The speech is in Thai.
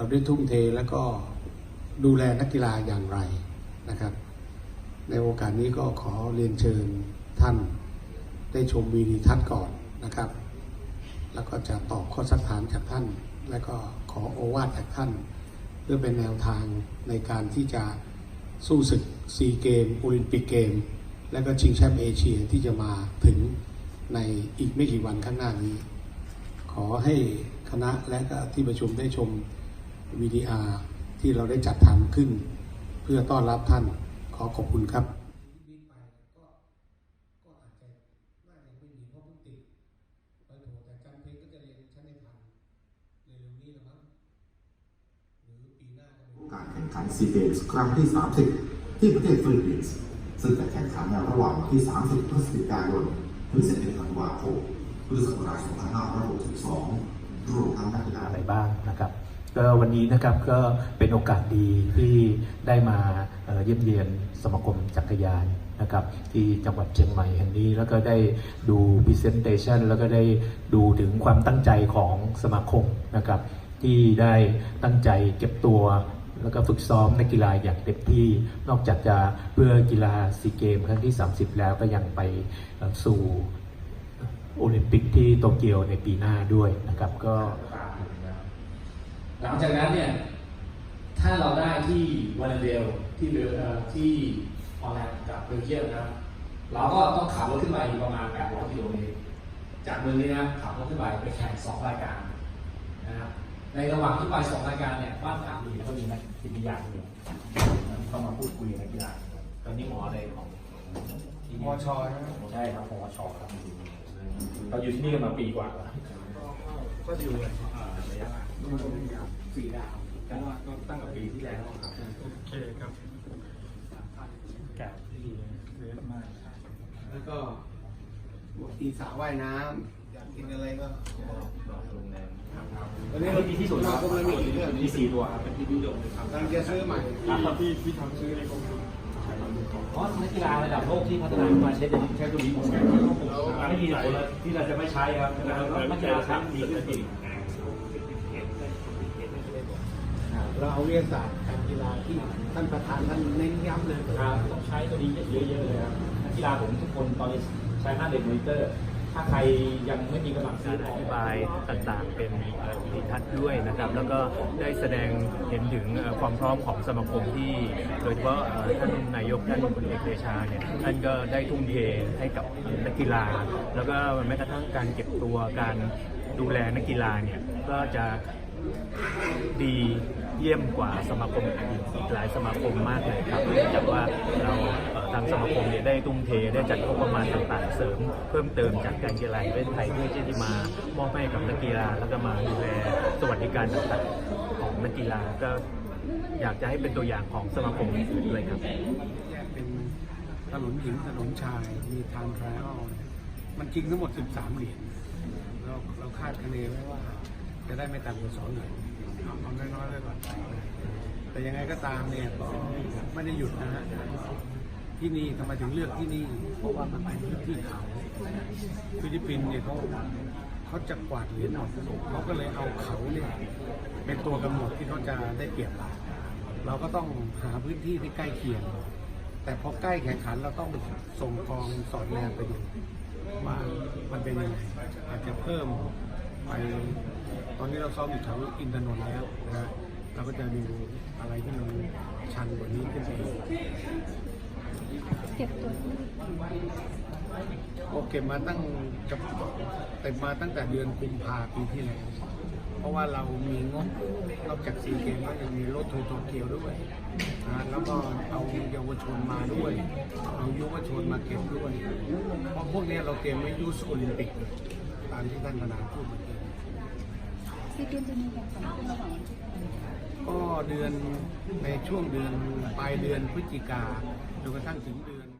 เราได้ทุ่มเทแล้วก็ดูแลนักกีฬาอย่างไรนะครับ ในโอกาสนี้ก็ขอเรียนเชิญท่านได้ชมวีดีทัศน์ก่อนนะครับ แล้วก็จะตอบข้อสักถามจากท่าน และก็ขอโอวาทจากท่าน เพื่อเป็นแนวทางในการที่จะสู้ศึกซีเกมโอลิมปิกเกม และก็ชิงแชมป์เอเชียที่จะมาถึงในอีกไม่กี่วันข้างหน้านี้ ขอให้คณะและก็ที่ประชุมได้ชม VDR ที่เราได้จัดทำขึ้น เพื่อต้อนรับท่านขอขอบคุณครับการแข่งขันซีเกมส์ครั้งที่ 30 ที่ประเทศฟิลิปปินส์ซึ่งจะแข่งขันในระหว่างวันที่ 30 พฤศจิกายนถึง11ธันวาคมพุทธศักราช2562รวมทั้งนักกีฬาอะไรบ้างนะครับ ก็วันนี้นะครับก็เป็นโอกาสดีที่ได้มาเยี่ยมเยียนสมาคมจักรยานนะครับที่จังหวัดเชียงใหม่แห่งนี้ แล้วก็ได้ดู Presentation แล้วก็ได้ดูถึงความตั้งใจของสมาคมนะครับที่ได้ตั้งใจเก็บตัว แล้วก็ฝึกซ้อมในกีฬาอย่างเต็มที่นอกจากจะเพื่อกีฬาซีเกมครั้งที่ 30 แล้วก็ยังไปสู่โอลิมปิกที่โตเกียวในปีหน้าด้วยนะครับก็ หลังจากนั้นเนี่ยถ้าเราได้ที่วานาเดลที่เบลเอ่อที่ออลแลนด์กับเบลเยียมนะครับเราก็ต้องขับรถขึ้นไปอีกประมาณ 800 กิโลเมตร จากเมืองนี้นะขับรถขึ้นไปไปแข่ง2รายการนะครับในระหว่างที่ไป2รายการเนี่ยบ้านพักดีเขามีไหมจิตวิทยาเดียวต้องมาพูดคุยกับนักกีฬาตอนนี้หมออะไรของที่นี่มชใช่ไหมใช่ครับมชครับเราอยู่ที่นี่กันมาปีกว่าแล้ว ก็อยู่ระยะสี่ดาวก็ก็ตั้งแต่ปีที่แล้วครับโอเคครับแก่ที่ดีเยมากแล้วก็อีสาว่ายน้ำอยากกินอะไรก็โรงแรมวันนี้นี่มีที่สุดเราก็ไม่มีเรื่องมีสี่ตัวครับเป็นที่นิยมครับกำลังจะซื้อใหม่ที่ที่ทำซื้อในกรม เพราะนักกีฬาระดับโลกที่พัฒนาขึ้นมาใช้ใช้ตัวนี้หมดไม่มีผลที่เราจะไม่ใช้ครับนักกีฬาใช้ดีขึ้นจริงเราเอาวิทยาศาสตร์การกีฬาที่ท่านประธานท่านเน้นย้ำเลยครับต้องใช้ตัวนี้เยอะๆเลยครับนักกีฬาผมทุกคนตอนนี้ใช้หน้าเด็กมอนิเตอร์ ถ้าใครยังไม่มีกำลังซื้กาอรอธิบายต่างๆ เป็นเอ่อวิดีทัศน์ด้วยนะครับ แล้วก็ได้แสดงเห็นถึงความพร้อมของสมาคมที่ โดยเฉพาะท่านนายกท่านพลเอกเดชาเนี่ยท่านก็ได้ทุ่มเทให้กับนักกีฬา แล้วก็แม้กระทั่งการเก็บตัวการดูแลนักกีฬาเนี่ยก็จะดีเยี่ยมกว่าสมาคมอื่นอีกหลายสมาคมมากเลยครับเนื่องจากว่าเราางสมาคมเนี่ยได้ทุ่มเทได้จัดงบประมาณต่างๆ เสริมเพิ่มเติมจากการกีฬาแห่งประเทศไทยเพื่อที่จะมามอบให้กับนักกีฬาแล้วก็มาดูแลสวัสดิการต่างๆของนักกีฬาก็อยากจะให้เป็นตัวอย่างของสมาคมอื่นๆเลยครับแยกเป็นถนนหญิงถนนชายมีทางทรอลมันจริงทั้งหมด 13 เหรียญเราเราคาดคะเนไว้ว่า จะได้ไม่ต่ำกว่าสองเหรียญเอาเอาน้อยๆไว้ก่อนแต่ยังไงก็ตามเนี่ยก็ไม่ได้หยุดนะฮะ ที่นี่ทำไมถึงเลือกที่นี่ เพราะว่ามันเป็นพื้นที่เขาฟิลิปปินส์เนี่ยเขาเขาจะกวาดเหรียญหมดเขาก็เลยเอาเขาเนี่ยเป็นตัวกำหนดที่เขาจะได้เปรียบเราเราก็ต้องหาพื้นที่ที่ใกล้เคียง แต่พอใกล้แข่งขันเราต้องส่งกองสอดแนมไปดูว่ามันเป็นยังไงอาจจะเพิ่มไปตอนนี้เราซ้อมอยู่แถวอินทนนท์แล้วนะเราก็จะดูอะไรที่มันชันกว่านี้ขึ้นไป เก็บตัวโอเก็บมาตั้งจะเต็มมาตั้งแต่เดือนกุมภาปีที่แล้วเพราะว่าเรามีงบนอกจากซีเกมก็ยังมีรถทูโตเกียวด้วยนะแล้วก็เอาเยาวชนมาด้วยเอายุวชนมาเก็บด้วย เพราะพวกนี้เราเตรียมไว้ยูสโอลิมปิกตามที่ท่านธนาพูดเมื่อกี้ จะมีแข่งขันจะมีกางวันที่เท่าไหร่ก็เดือนในช่วงเดือนปลายเดือนพฤศจิกาจนกระทั่งถึงเดือน